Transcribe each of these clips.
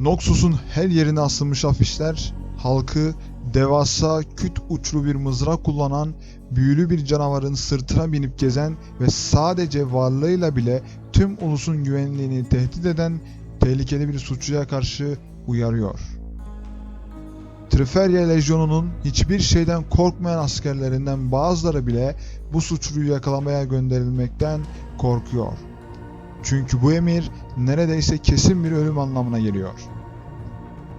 Noxus'un her yerine asılmış afişler halkı devasa küt uçlu bir mızrak kullanan büyülü bir canavarın sırtına binip gezen ve sadece varlığıyla bile tüm ulusun güvenliğini tehdit eden tehlikeli bir suçluya karşı uyarıyor. Triferya Lejyonu'nun hiçbir şeyden korkmayan askerlerinden bazıları bile bu suçluyu yakalamaya gönderilmekten korkuyor. Çünkü bu emir neredeyse kesin bir ölüm anlamına geliyor.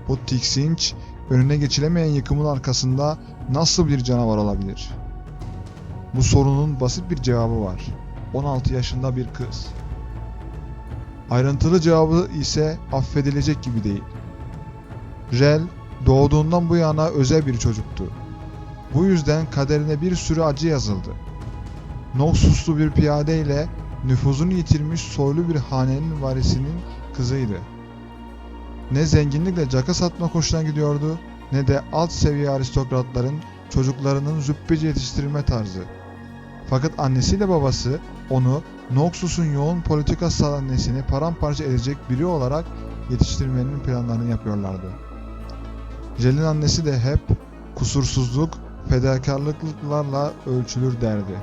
Bu tiksinç, önüne geçilemeyen yıkımın arkasında nasıl bir canavar olabilir? Bu sorunun basit bir cevabı var. 16 yaşında bir kız. Ayrıntılı cevabı ise affedilecek gibi değil. Rel doğduğundan bu yana özel bir çocuktu. Bu yüzden kaderine bir sürü acı yazıldı. Noxuslu bir piyade ile nüfuzunu yitirmiş soylu bir hanenin varisinin kızıydı. Ne zenginlikle caka satma hoşuna gidiyordu ne de alt seviye aristokratların çocuklarının züppeci yetiştirilme tarzı. Fakat annesiyle babası onu Noxus'un yoğun politika sahnesini paramparça edecek biri olarak yetiştirmenin planlarını yapıyorlardı. Jel'in annesi de hep kusursuzluk, fedakarlıklarla ölçülür derdi.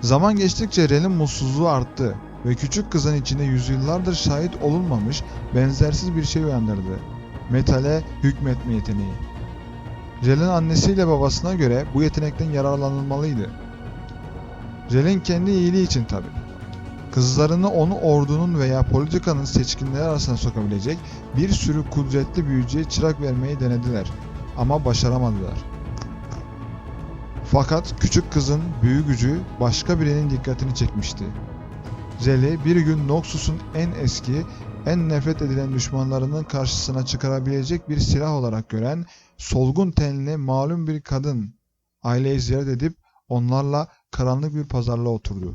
Zaman geçtikçe Rel'in mutsuzluğu arttı ve küçük kızın içinde yüzyıllardır şahit olunmamış benzersiz bir şey uyandırdı. Metale hükmetme yeteneği. Rel'in annesiyle babasına göre bu yetenekten yararlanılmalıydı. Rel'in kendi iyiliği için tabi. Kızlarını onu ordunun veya politikanın seçkinleri arasına sokabilecek bir sürü kudretli büyücüye çırak vermeyi denediler ama başaramadılar. Fakat küçük kızın büyü gücü başka birinin dikkatini çekmişti. Zeli bir gün Noxus'un en eski, en nefret edilen düşmanlarının karşısına çıkarabilecek bir silah olarak gören solgun tenli malum bir kadın aileyi ziyaret edip onlarla karanlık bir pazarlığa oturdu.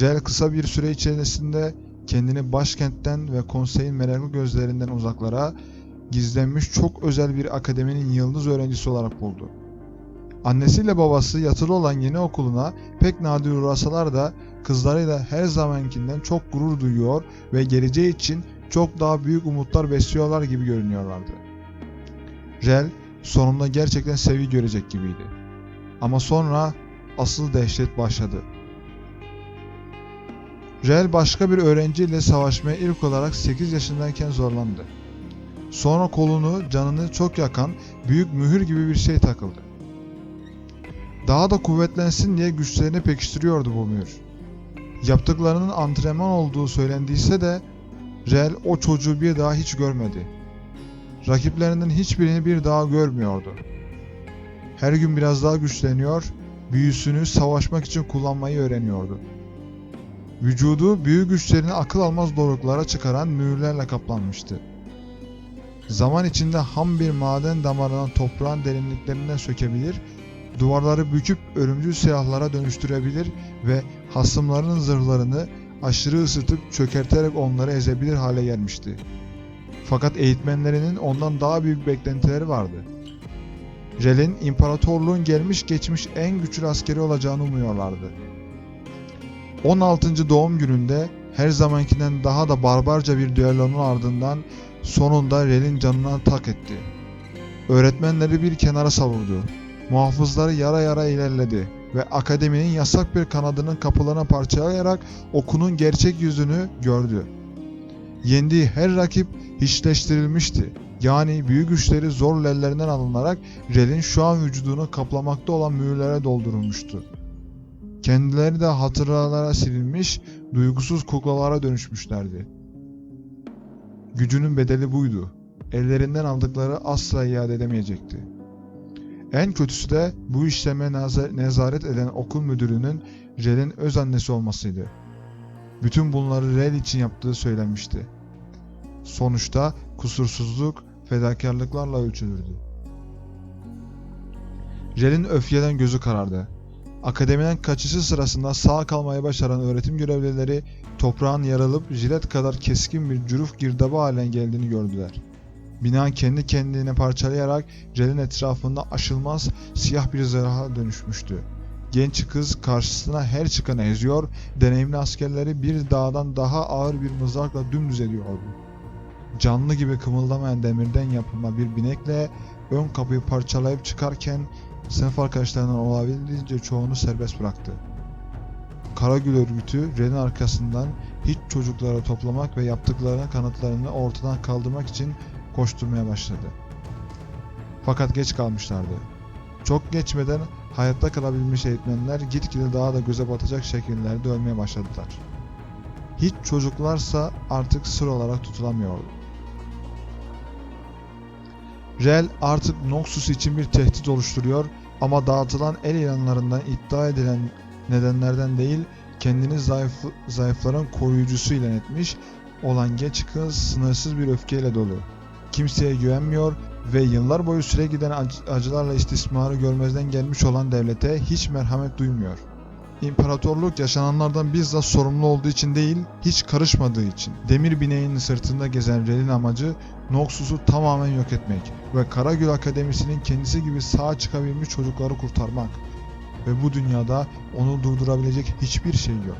Rel kısa bir süre içerisinde kendini başkentten ve konseyin meraklı gözlerinden uzaklara gizlenmiş çok özel bir akademinin yıldız öğrencisi olarak buldu. Annesiyle babası yatılı olan yeni okuluna pek nadir uğrasalar da kızlarıyla her zamankinden çok gurur duyuyor ve geleceği için çok daha büyük umutlar besliyorlar gibi görünüyorlardı. Rel sonunda gerçekten sevgi görecek gibiydi. Ama sonra asıl dehşet başladı. Rel başka bir öğrenciyle savaşmaya ilk olarak 8 yaşındayken zorlandı. Sonra kolunu, canını çok yakan büyük mühür gibi bir şey takıldı. Daha da kuvvetlensin diye güçlerini pekiştiriyordu bu mühür. Yaptıklarının antrenman olduğu söylendiyse de Rel o çocuğu bir daha hiç görmedi. Rakiplerinden hiçbirini bir daha görmüyordu. Her gün biraz daha güçleniyor, büyüsünü savaşmak için kullanmayı öğreniyordu. Vücudu büyü güçlerini akıl almaz doruklara çıkaran mühürlerle kaplanmıştı. Zaman içinde ham bir maden damarından toprağın derinliklerinden sökebilir, duvarları büküp ölümcül silahlara dönüştürebilir ve hasımlarının zırhlarını aşırı ısıtıp çökerterek onları ezebilir hale gelmişti. Fakat eğitmenlerinin ondan daha büyük beklentileri vardı. Rel'in imparatorluğun gelmiş geçmiş en güçlü askeri olacağını umuyorlardı. 16. doğum gününde her zamankinden daha da barbarca bir düellonun ardından sonunda Rel'in canına tak etti. Öğretmenleri bir kenara savurdu. Muhafızları yara yara ilerledi ve akademinin yasak bir kanadının kapılarını parçalayarak okunun gerçek yüzünü gördü. Yendiği her rakip hiçleştirilmişti. Yani büyük güçleri zor ellerinden alınarak Rel'in şu an vücudunu kaplamakta olan mühürlere doldurulmuştu. Kendileri de hatıralara silinmiş, duygusuz kuklalara dönüşmüşlerdi. Gücünün bedeli buydu. Ellerinden aldıkları asla iade edemeyecekti. En kötüsü de bu işleme nezaret eden okul müdürünün Rel'in öz annesi olmasıydı. Bütün bunları Rel için yaptığı söylenmişti. Sonuçta kusursuzluk fedakarlıklarla ölçülürdü. Rel'in öfkeden gözü karardı. Akademiden kaçışı sırasında sağ kalmayı başaran öğretim görevlileri toprağın yarılıp jilet kadar keskin bir cüruf girdabı haline geldiğini gördüler. Bina kendi kendine parçalayarak Rel'in etrafında aşılmaz siyah bir zırha dönüşmüştü. genç kız karşısına her çıkanı eziyor, deneyimli askerleri bir dağdan daha ağır bir mızrakla dümdüz ediyordu. Canlı gibi kımıldamayan demirden yapılma bir binekle ön kapıyı parçalayıp çıkarken sınıf arkadaşlarından olabildiğince çoğunu serbest bıraktı. Karagül örgütü Ren'in arkasından hiç çocukları toplamak ve yaptıklarına kanıtlarını ortadan kaldırmak için koşturmaya başladı. Fakat geç kalmışlardı. Çok geçmeden hayatta kalabilmiş eğitmenler gitgide daha da göze batacak şekillerde ölmeye başladılar. Hiç çocuklarsa artık sır olarak tutulamıyordu. Rel artık Noxus için bir tehdit oluşturuyor ama dağıtılan el ilanlarından iddia edilen nedenlerden değil kendini zayıf, zayıfların koruyucusu ilan etmiş olan genç kız sınırsız bir öfkeyle dolu. Kimseye güvenmiyor ve yıllar boyu süre giden ac- acılarla istismarı görmezden gelmiş olan devlete hiç merhamet duymuyor. İmparatorluk yaşananlardan bizzat sorumlu olduğu için değil, hiç karışmadığı için. Demir bineğinin sırtında gezen Rel'in amacı Noxus'u tamamen yok etmek ve Karagül Akademisi'nin kendisi gibi sağ çıkabilmiş çocukları kurtarmak. Ve bu dünyada onu durdurabilecek hiçbir şey yok.